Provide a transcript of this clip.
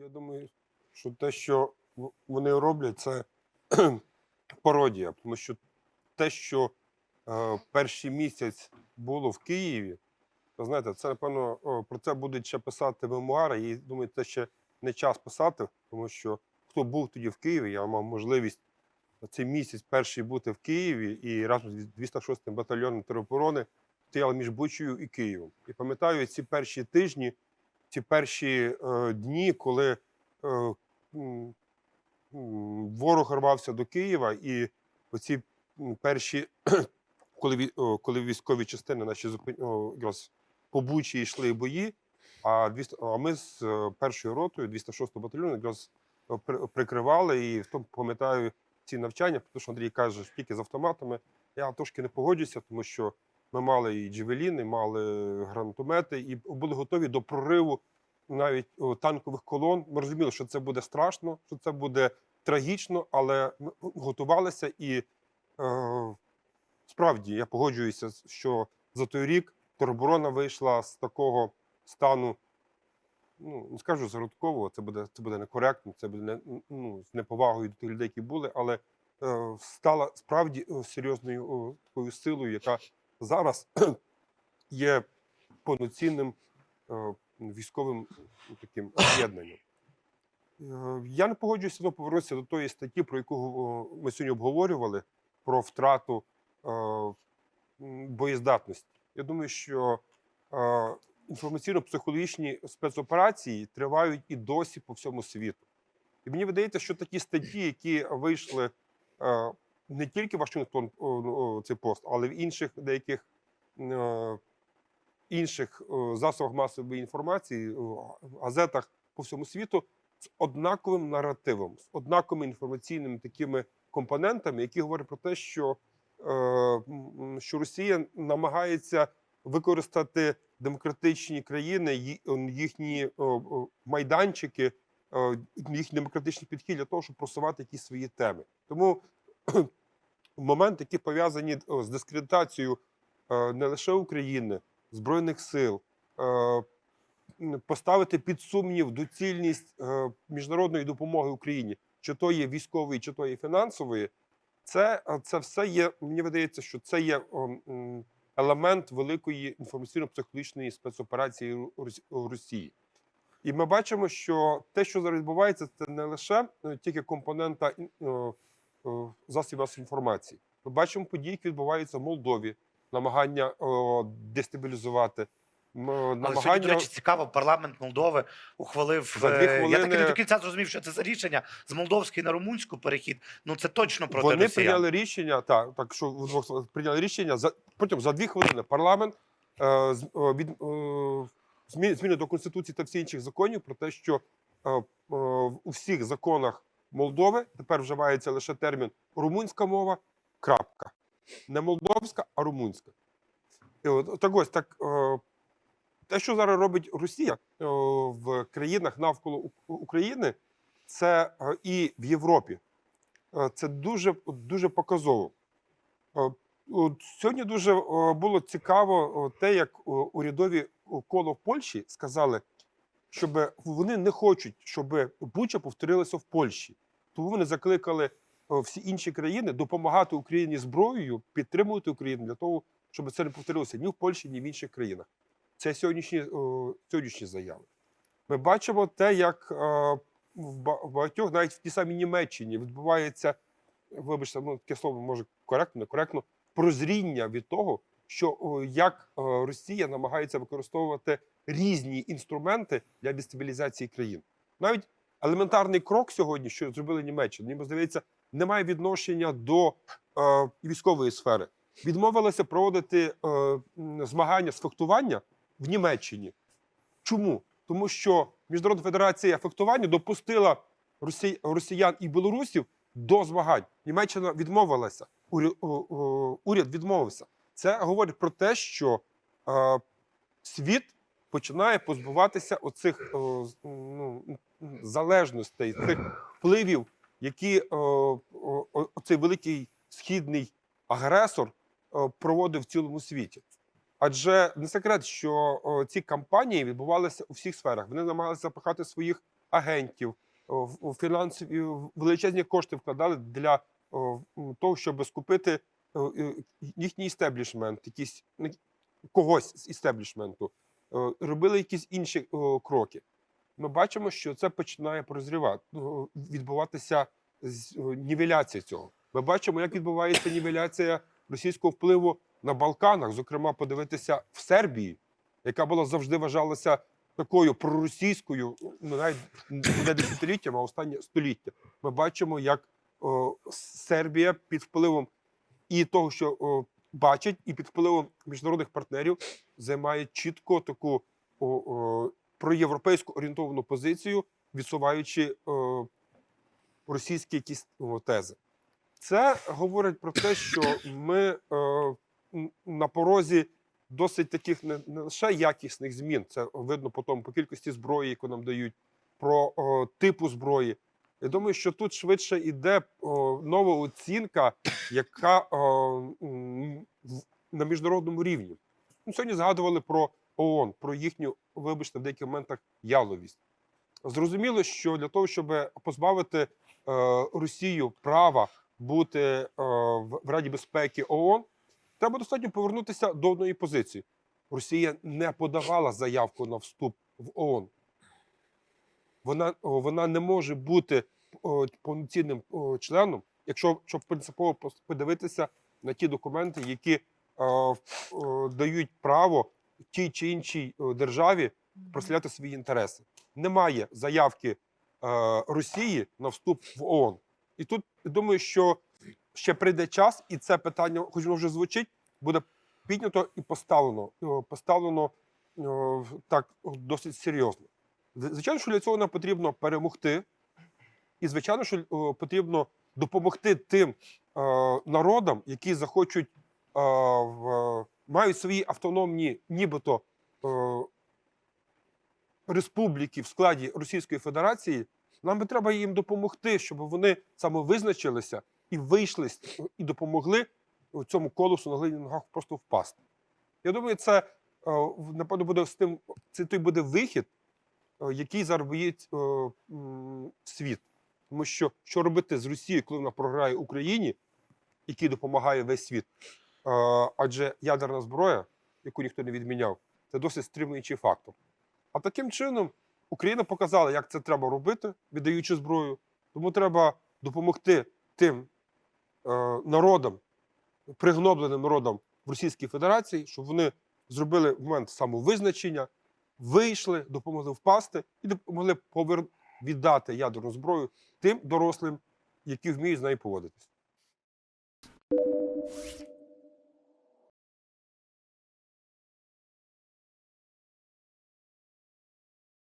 Я думаю, що те, що вони роблять, це пародія. Тому що те, що е, перший місяць було в Києві, ви знаєте, це, напевно, про це будуть ще писати мемуари. І думаю, це ще не час писати, тому що хто був тоді в Києві, я мав можливість цей місяць перший бути в Києві і разом з 206 батальйоном тероборони стояли між Бучею і Києвом. І пам'ятаю ці перші тижні, ці перші е, дні, коли е, ворог рвався до Києва, і оці перші, коли, коли військові частини наші якраз по Бучі йшли бої, а, 200, а ми з е, першою ротою 206 батальйону якраз е, прикривали. І в тому пам'ятаю ці навчання, тому що Андрій каже, що тільки з автоматами. Я трошки не погоджуся, тому що ми мали і джевеліни, мали гранатомети, і були готові до прориву навіть танкових колон. Ми розуміли, що це буде страшно, що це буде трагічно, але ми готувалися і е, справді я погоджуюся, що за той рік тероборона вийшла з такого стану. Ну, не скажу зародкового, це буде, це буде некоректно, це буде не, ну, з неповагою до тих людей, які були, але е, стала справді серйозною о, такою силою, яка зараз є повноцінним е, військовим ну, таким об'єднанням. Е, Я не погоджуюся знову повернутися до тої статті, про яку ми сьогодні обговорювали, про втрату е, боєздатності. Я думаю, що інформаційно-психологічні спецоперації тривають і досі по всьому світу. І мені видається, що такі статті, які вийшли не тільки Вашингтон ну, цей пост, але в інших деяких е, інших е, засобах масової інформації, газетах по всьому світу, з однаковим наративом, з однаковими інформаційними такими компонентами, які говорять про те, що, е, що Росія намагається використати демократичні країни, їхні майданчики, їхній демократичний підхід для того, щоб просувати якісь свої теми. Тому моменти, які пов'язані з дискредитацією е, не лише України, збройних сил, е, поставити під сумнів доцільність е, міжнародної допомоги Україні, чи то є військової, чи то є фінансової, це, це все є. Мені видається, що це є елемент великої інформаційно-психологічної спецоперації Росії. І ми бачимо, що те, що зараз відбувається, це не лише тільки компонента засобів масової інформації. Ми бачимо події, які відбуваються в Молдові, намагання о, дестабілізувати. м, Але сьогодні, намагання до речі, цікаво, парламент Молдови ухвалив. За дві е, Я таки хвилини- не до кінця зрозумів, що це за рішення з молдовської на румунську перехід. Ну це точно проти Вони росіян. прийняли рішення, так, так що двох прийняли рішення за потім за дві хвилини парламент е, з- е, від, е, змі- зміни до конституції та всіх інших законів про те, що е, е, у всіх законах Молдови тепер вживається лише термін румунська мова. Крапка. Не молдовська, а румунська. І от, так ось так. Е, те, що зараз робить Росія е, в країнах навколо України, це е, і в Європі. Це дуже, дуже показово. Сьогодні дуже було цікаво те, як урядові коло в Польщі сказали, щоб вони не хочуть, щоб Буча повторилася в Польщі. Тому вони закликали е, всі інші країни допомагати Україні зброєю, підтримувати Україну для того, щоб це не повторилося ні в Польщі, ні в інших країнах. Це сьогоднішні, е, сьогоднішні заяви. Ми бачимо те, як е, в ба- в багатьох, навіть в тій самій Німеччині, відбувається, вибачте, ну таке слово може коректно, некоректно, прозріння від того, що як Росія намагається використовувати різні інструменти для дестабілізації країн. Навіть елементарний крок сьогодні, що зробили Німеччина, мені здається, не має відношення до е, військової сфери. Відмовилися проводити е, змагання з фехтування в Німеччині. Чому? Тому що Міжнародна федерація фехтування допустила росі... росіян і білорусів до змагань. Німеччина відмовилася, уряд відмовився. Це говорить про те, що е, світ починає позбуватися оцих е, ну, залежностей, цих впливів, які е, оцей великий східний агресор е, проводив в цілому світі. Адже не секрет, що о, ці кампанії відбувалися у всіх сферах. Вони намагалися запихати своїх агентів, в- в фінансові величезні кошти вкладали для м, того, щоб скупити е, їхній істеблішмент, якісь ну, когось з істеблішменту, Е, робили якісь інші кроки. Ми бачимо, що це починає прозрівати, відбуватися нівеляція цього. Ми бачимо, як відбувається нівеляція російського впливу на Балканах, зокрема, подивитися в Сербії, яка була завжди вважалася такою проросійською, ну навіть не десятиліттям, а останнє століття. Ми бачимо, як о, Сербія під впливом і того, що о, бачить, і під впливом міжнародних партнерів займає чітко таку о, о, проєвропейську орієнтовану позицію, відсуваючи о, російські якісь о, тези. Це говорить про те, що ми м, на порозі досить таких не, не лише якісних змін. Це видно по тому, по кількості зброї, яку нам дають, про о, типу зброї. Я думаю, що тут швидше йде нова оцінка, яка о, на міжнародному рівні. Ну, сьогодні згадували про ООН, про їхню, вибачте, в деяких моментах яловість. Зрозуміло, що для того, щоб позбавити е, Росію права бути е, в Раді безпеки ООН, треба достатньо повернутися до одної позиції. Росія не подавала заявку на вступ в ООН. Вона, вона не може бути повноцінним членом, якщо щоб принципово подивитися на ті документи, які дають право тій чи іншій державі прослідляти свої інтереси. Немає заявки Росії на вступ в ООН. І тут я думаю, що ще прийде час, і це питання, хоч воно вже звучить, буде піднято і поставлено. Поставлено так досить серйозно. Звичайно, що для цього нам потрібно перемогти, і звичайно, що е, потрібно допомогти тим е, народам, які захочуть е, в, мають свої автономні, нібито е, республіки в складі Російської Федерації. Нам би треба їм допомогти, щоб вони самовизначилися і вийшли і допомогли цьому колосу на глиняних ногах просто впасти. Я думаю, це е, напевно буде з тим, це той буде вихід, який зараз боїть е, світ. Тому що що робити з Росією, коли вона програє Україні, який допомагає весь світ? Е, Адже ядерна зброя, яку ніхто не відміняв, це досить стримуючий фактор. А таким чином Україна показала, як це треба робити, віддаючи зброю. Тому треба допомогти тим е, народам, пригнобленим народам в Російській Федерації, щоб вони зробили момент самовизначення, вийшли, допомогли впасти і допомогли повер... віддати ядерну зброю тим дорослим, які вміють з нею поводитись.